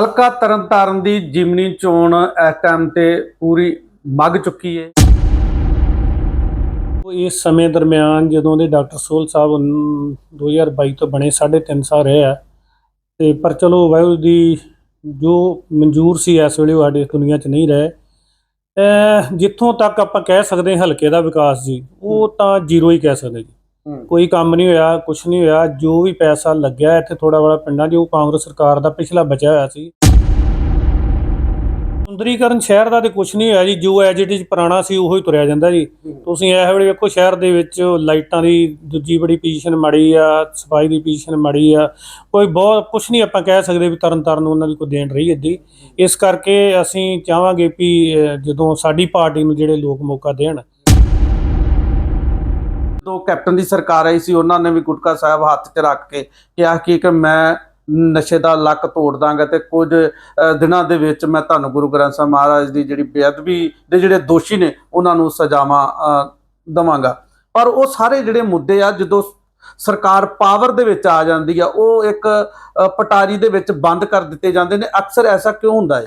ਹਲਕਾ ਤਰਨਤਾਰਨ ਦੀ ਜਿਮਨੀ ਚੋਣ ਇਸ ਟਾਈਮ ਤੇ ਪੂਰੀ ਮੱਗ ਚੁੱਕੀ ਹੈ ਇਸ ਸਮੇਂ ਦਰਮਿਆਨ ਜਦੋਂ ਦੇ ਡਾਕਟਰ ਸੋਲ ਸਾਹਿਬ ਉਨ- 2022 ਤੋਂ ਬਣੇ 3.5 ਸਾਲ ਰਹੇ ਆ, ਤੇ ਪਰ ਚਲੋ ਵਾਹਿਗੁਰੂ ਦੀ ਜੋ ਮਨਜ਼ੂਰ ਸੀ ਇਸ ਵੇਲੇ ਉਹ ਸਾਡੇ ਦੁਨੀਆ 'ਚ ਨਹੀਂ ਰਹੇ। ਜਿੱਥੋਂ ਤੱਕ ਆਪਾਂ ਕਹਿ ਸਕਦੇ ਹਲਕੇ ਦਾ ਵਿਕਾਸ ਜੀ, ਉਹ ਤਾਂ ਜ਼ੀਰੋ ਹੀ ਕਹਿ ਸਕਦੇ ਜੀ। ਕੋਈ ਕੰਮ ਨਹੀਂ ਹੋਇਆ ਕੁਝ ਨਹੀਂ ਹੋਇਆ ਜੋ ਵੀ ਪੈਸਾ ਲੱਗਿਆ ਇੱਥੇ ਥੋੜਾ ਬੜਾ ਪਿੰਡਾਂ 'ਚ ਉਹ ਕਾਂਗਰਸ ਸਰਕਾਰ ਦਾ ਪਿਛਲਾ ਬਚਿਆ ਹੋਇਆ ਸੀ। ਸੁੰਦਰੀਕਰਨ ਸ਼ਹਿਰ ਦਾ ਤੇ ਕੁਝ ਨਹੀਂ ਹੋਇਆ ਜੀ ਜੋ ਐਜ ਇਟ ਇਜ਼ ਪੁਰਾਣਾ ਸੀ ਉਹੀ ਤੁਰਿਆ ਜਾਂਦਾ ਜੀ। ਤੁਸੀਂ ਇਹ ਵੇਲੇ ਵੇਖੋ ਸ਼ਹਿਰ ਦੇ ਵਿੱਚ ਲਾਈਟਾਂ ਦੀ ਦੂਜੀ ਬੜੀ ਪੋਜੀਸ਼ਨ ਮਾੜੀ ਆ ਸਫ਼ਾਈ ਦੀ ਪੋਜੀਸ਼ਨ ਮਾੜੀ ਆ। ਕੋਈ ਬਹੁਤ ਕੁਝ ਨਹੀਂ ਆਪਾਂ ਕਹਿ ਸਕਦੇ ਵੀ ਤਰਨ ਤਾਰਨ ਉਹਨਾਂ ਦੀ ਕੋਈ ਦੇਣ ਰਹੀ ਏਦੀ ਇਸ ਕਰਕੇ ਅਸੀਂ ਚਾਹਾਂਗੇ ਵੀ ਜਦੋਂ ਸਾਡੀ ਪਾਰਟੀ ਨੂੰ ਜਿਹੜੇ ਲੋਕ ਮੌਕਾ ਦੇਣ ਜਦੋਂ ਕੈਪਟਨ ਦੀ ਸਰਕਾਰ ਆਈ ਸੀ ਉਹਨਾਂ ਨੇ ਵੀ ਗੁਟਕਾ ਸਾਹਿਬ ਹੱਥ 'ਚ ਰੱਖ ਕੇ ਕਿਹਾ ਕਿ ਮੈਂ ਨਸ਼ੇ ਦਾ ਲੱਕ ਤੋੜ ਦਾਂਗਾ ਤੇ ਕੁਝ ਦਿਨਾਂ ਦੇ ਵਿੱਚ ਮੈਂ ਤੁਹਾਨੂੰ ਗੁਰੂ ਗ੍ਰੰਥ ਸਾਹਿਬ ਮਹਾਰਾਜ ਦੀ ਜਿਹੜੀ ਬੇਅਦਬੀ ਦੇ ਜਿਹੜੇ ਦੋਸ਼ੀ ਨੇ ਉਹਨਾਂ ਨੂੰ ਸਜ਼ਾਵਾਂ ਅ, ਦਵਾਂਗਾ। ਪਰ ਉਹ ਸਾਰੇ ਜਿਹੜੇ ਮੁੱਦੇ ਆ ਜਦੋਂ ਸਰਕਾਰ ਪਾਵਰ ਦੇ ਵਿੱਚ ਆ ਜਾਂਦੀ ਆ ਉਹ ਇੱਕ ਪਟਾਰੀ ਦੇ ਵਿੱਚ ਬੰਦ ਕਰ ਦਿੱਤੇ ਜਾਂਦੇ ਨੇ। ਅਕਸਰ ਐਸਾ ਕਿਉਂ ਹੁੰਦਾ ਹੈ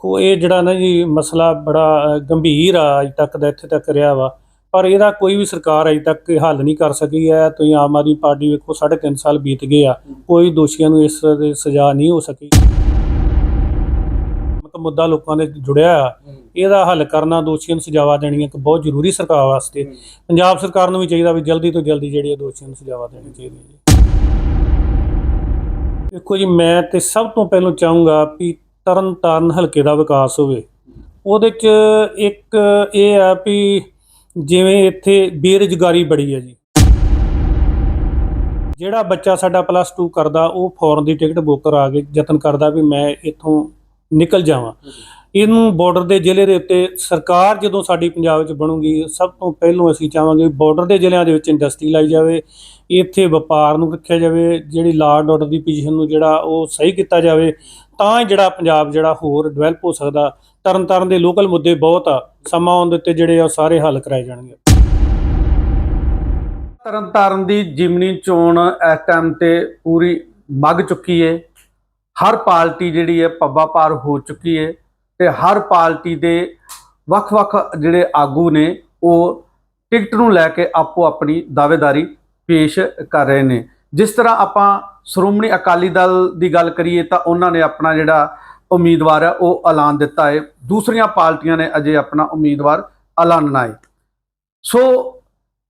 ਕੋ ਇਹ ਜਿਹੜਾ ਨਾ ਜੀ ਮਸਲਾ ਬੜਾ ਗੰਭੀਰ ਆ ਅੱਜ ਤੱਕ ਦਾ ਇੱਥੇ ਤੱਕ ਰਿਹਾ ਵਾ। ਪਰ ਇਹਦਾ ਕੋਈ ਵੀ ਸਰਕਾਰ ਅਜੇ ਤੱਕ ਹੱਲ ਨਹੀਂ ਕਰ ਸਕੀ ਹੈ। ਤੁਸੀਂ ਆਮ ਆਦਮੀ ਪਾਰਟੀ ਵੇਖੋ 3.5 ਸਾਲ ਬੀਤ ਗਏ ਆ। ਕੋਈ ਦੋਸ਼ੀਆਂ ਨੂੰ ਇਸ ਦੀ ਸਜ਼ਾ ਨਹੀਂ ਹੋ ਸਕੀ। ਮਤਲਬ ਮੁੱਦਾ ਲੋਕਾਂ ਦੇ ਜੁੜਿਆ ਆ। ਇਹਦਾ ਹੱਲ ਕਰਨਾ, ਦੋਸ਼ੀਆਂ ਨੂੰ ਸਜ਼ਾਵਾ ਦੇਣੀ ਇੱਕ ਬਹੁਤ ਜ਼ਰੂਰੀ ਸਰਕਾਰ ਵਾਸਤੇ। ਪੰਜਾਬ ਸਰਕਾਰ ਨੂੰ ਵੀ ਚਾਹੀਦਾ ਵੀ ਜਲਦੀ ਤੋਂ ਜਲਦੀ ਜਿਹੜੀ ਇਹ ਦੋਸ਼ੀਆਂ ਨੂੰ ਸਜ਼ਾਵਾ ਦੇਣੀ ਚਾਹੀਦੀ ਹੈ ਦੇਖੋ ਜੀ, ਮੈਂ ਤੇ ਸਭ ਤੋਂ ਪਹਿਲਾਂ ਚਾਹੂੰਗਾ ਵੀ ਤਰਨ ਤਾਰਨ ਹਲਕੇ ਦਾ ਵਿਕਾਸ ਹੋਵੇ। ਉਹਦੇ ਚ ਇੱਕ ਇਹ ਆ ਵੀ ਜਿਵੇਂ ਇੱਥੇ ਬੇਰੁਜ਼ਗਾਰੀ ਬੜੀ ਹੈ ਜੀ। ਜਿਹੜਾ ਬੱਚਾ ਸਾਡਾ ਪਲੱਸ 2 ਕਰਦਾ, ਉਹ ਫੌਰਨ ਦੀ ਟਿਕਟ ਬੁੱਕ ਕਰਾ ਕੇ ਯਤਨ ਕਰਦਾ ਵੀ ਮੈਂ ਇੱਥੋਂ ਨਿਕਲ ਜਾਵਾਂ। ਇਹਨੂੰ ਬਾਰਡਰ ਦੇ ਜ਼ਿਲ੍ਹੇ ਦੇ ਉੱਤੇ ਸਰਕਾਰ ਜਦੋਂ ਸਾਡੀ ਪੰਜਾਬ ਵਿੱਚ ਬਣੂਗੀ, ਸਭ ਤੋਂ ਪਹਿਲਾਂ ਅਸੀਂ ਚਾਹਾਂਗੇ ਬਾਰਡਰ ਦੇ ਜ਼ਿਲ੍ਹਿਆਂ ਦੇ ਵਿੱਚ ਇੰਡਸਟਰੀ ਲਾਈ ਜਾਵੇ, ਇੱਥੇ ਵਪਾਰ ਨੂੰ ਰੱਖਿਆ ਜਾਵੇ, ਜਿਹੜੀ ਲਾਅ ਆਰਡਰ ਦੀ ਪੋਜੀਸ਼ਨ ਨੂੰ ਜਿਹੜਾ ਉਹ ਸਹੀ ਕੀਤਾ ਜਾਵੇ। ਤਾਂ ਹੀ ਜਿਹੜਾ ਪੰਜਾਬ ਜਿਹੜਾ ਹੋਰ ਡਿਵੈਲਪ ਹੋ ਸਕਦਾ ਤਰਨ ਤਾਰਨ ਦੇ ਲੋਕਲ ਮੁੱਦੇ ਬਹੁਤ ਆ, ਸਮਾਂ ਆਉਣ ਦੇ ਉੱਤੇ ਜਿਹੜੇ ਆ ਉਹ ਸਾਰੇ ਹੱਲ ਕਰਾਏ ਜਾਣਗੇ। ਤਰਨਤਾਰਨ ਦੀ ਜਿਮਨੀ ਚੋਣ ਇਸ ਟਾਈਮ ਤੇ ਪੂਰੀ ਮੱਗ ਚੁੱਕੀ ਹੈ ਹਰ ਪਾਰਟੀ ਜਿਹੜੀ ਹੈ ਪੱਬਾ ਪਾਰ ਹੋ ਚੁੱਕੀ ਹੈ ਤੇ ਹਰ ਪਾਰਟੀ ਦੇ ਵੱਖ-ਵੱਖ ਜਿਹੜੇ ਆਗੂ ਨੇ, ਉਹ ਟਿਕਟ ਨੂੰ ਲੈ ਕੇ ਆਪੋ ਆਪਣੀ ਦਾਅਵੇਦਾਰੀ ਪੇਸ਼ ਕਰ ਰਹੇ ਨੇ। ਜਿਸ ਤਰ੍ਹਾਂ ਆਪਾਂ ਸ਼੍ਰੋਮਣੀ ਅਕਾਲੀ ਦਲ ਦੀ ਗੱਲ ਕਰੀਏ ਤਾਂ ਉਹਨਾਂ ਨੇ ਆਪਣਾ ਜਿਹੜਾ ਉਮੀਦਵਾਰ ਹੈ, ਉਹ ਐਲਾਨ ਦਿੱਤਾ ਹੈ। ਦੂਸਰੀਆਂ ਪਾਰਟੀਆਂ ਨੇ ਅਜੇ ਆਪਣਾ ਉਮੀਦਵਾਰ ਐਲਾਨਣਾ ਹੈ। ਸੋ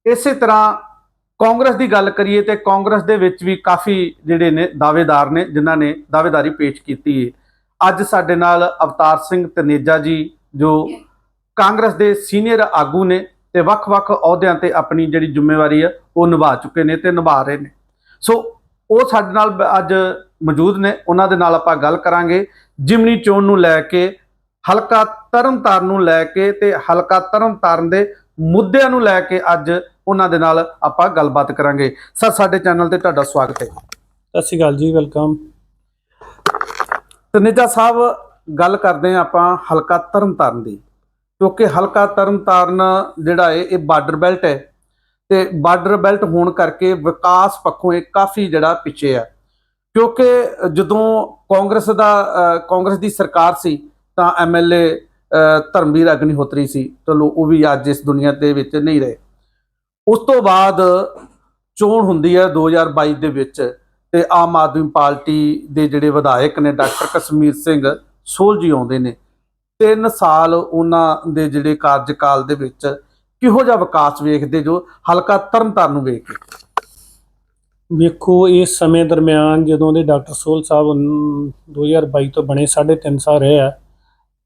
ਇਸੇ ਤਰ੍ਹਾਂ ਕਾਂਗਰਸ ਦੀ ਗੱਲ ਕਰੀਏ ਤੇ ਕਾਂਗਰਸ ਦੇ ਵਿੱਚ ਵੀ ਕਾਫੀ ਜਿਹੜੇ ਨੇ ਦਾਅਵੇਦਾਰ ਨੇ, ਜਿਨ੍ਹਾਂ ਨੇ ਦਾਅਵੇਦਾਰੀ ਪੇਸ਼ ਕੀਤੀ ਹੈ। ਅੱਜ ਸਾਡੇ ਨਾਲ ਅਵਤਾਰ ਸਿੰਘ ਤਨੇਜਾ ਜੀ, ਜੋ ਕਾਂਗਰਸ ਦੇ ਸੀਨੀਅਰ ਆਗੂ ਨੇ ਤੇ ਵੱਖ-ਵੱਖ ਅਹੁਦਿਆਂ ਤੇ ਆਪਣੀ ਜਿਹੜੀ ਜ਼ਿੰਮੇਵਾਰੀ ਹੈ, ਉਹ ਨਿਭਾ ਚੁੱਕੇ ਨੇ ਤੇ ਨਿਭਾ ਰਹੇ ਨੇ। ਸੋ ਉਹ ਸਾਡੇ ਨਾਲ ਅੱਜ ਮੌਜੂਦ ਨੇ ਉਹਨਾਂ ਦੇ ਨਾਲ ਆਪਾਂ ਗੱਲ ਕਰਾਂਗੇ। ਜਿਮਨੀ ਚੋਣ ਨੂੰ ਲੈ ਕੇ ਹਲਕਾ ਤਰਨਤਾਰਨ ਨੂੰ ਲੈ ਕੇ ਤੇ ਹਲਕਾ ਤਰਨਤਾਰਨ ਦੇ ਮੁੱਦਿਆਂ ਨੂੰ ਲੈ ਕੇ ਅੱਜ ਉਹਨਾਂ ਦੇ ਨਾਲ ਆਪਾਂ ਗੱਲਬਾਤ ਕਰਾਂਗੇ। ਸਰ ਸਾਡੇ ਚੈਨਲ ਤੇ ਤੁਹਾਡਾ ਸਵਾਗਤ ਹੈ ਸਤਿ ਸ਼੍ਰੀ ਅਕਾਲ ਜੀ ਵੈਲਕਮ। ਤਨੇਜਾ ਸਾਹਿਬ ਗੱਲ ਕਰਦੇ ਹਾਂ ਆਪਾਂ ਹਲਕਾ ਤਰਨਤਾਰਨ ਦੀ। ਕਿਉਂਕਿ ਹਲਕਾ ਤਰਨਤਾਰਨ ਜਿਹੜਾ ਹੈ ਇਹ ਬਾਰਡਰ ਬੈਲਟ ਹੈ। ਤੇ ਬਾਰਡਰ ਬੈਲਟ ਹੋਣ ਕਰਕੇ ਵਿਕਾਸ ਪੱਖੋਂ ਇਹ ਕਾਫੀ ਜਿਹੜਾ ਪਿੱਛੇ ਆ। ਕਿਉਂਕਿ ਜਦੋਂ ਕਾਂਗਰਸ ਦਾ ਕਾਂਗਰਸ ਦੀ ਸਰਕਾਰ ਸੀ, ਤਾਂ ਐਮਐਲਏ ਧਰਮਵੀਰ ਅਗਨੀਹੋਤਰੀ ਸੀ। ਚਲੋ, ਉਹ ਵੀ ਅੱਜ ਇਸ ਦੁਨੀਆ ਦੇ ਵਿੱਚ ਨਹੀਂ ਰਹੇ। ਉਸ ਤੋਂ ਬਾਅਦ ਚੋਣ ਹੁੰਦੀ ਹੈ 2022 ਦੇ ਵਿੱਚ ਤੇ ਆਮ ਆਦਮੀ ਪਾਰਟੀ ਦੇ ਜਿਹੜੇ ਵਿਧਾਇਕ ਨੇ, ਡਾਕਟਰ ਕਸ਼ਮੀਰ ਸਿੰਘ ਸੋਲਜੀ ਆਉਂਦੇ ਨੇ। 3 ਸਾਲ ਉਹਨਾਂ ਦੇ ਜਿਹੜੇ ਕਾਰਜਕਾਲ ਦੇ ਵਿੱਚ ਕਿਹੋ ਜਿਹਾ ਵਿਕਾਸ ਵੇਖਦੇ ਜੋ ਹਲਕਾ ਤਰਨਤਾਰਨ ਨੂੰ ਵੇਖ ਕੇ? ਵੇਖੋ ਇਸ ਸਮੇਂ ਦਰਮਿਆਨ ਜਦੋਂ ਦੇ ਡਾਕਟਰ ਸੋਲ ਸਾਹਿਬ ਉਨ- 2022 ਤੋਂ ਬਣੇ 3.5 ਸਾਲ ਰਹੇ ਆ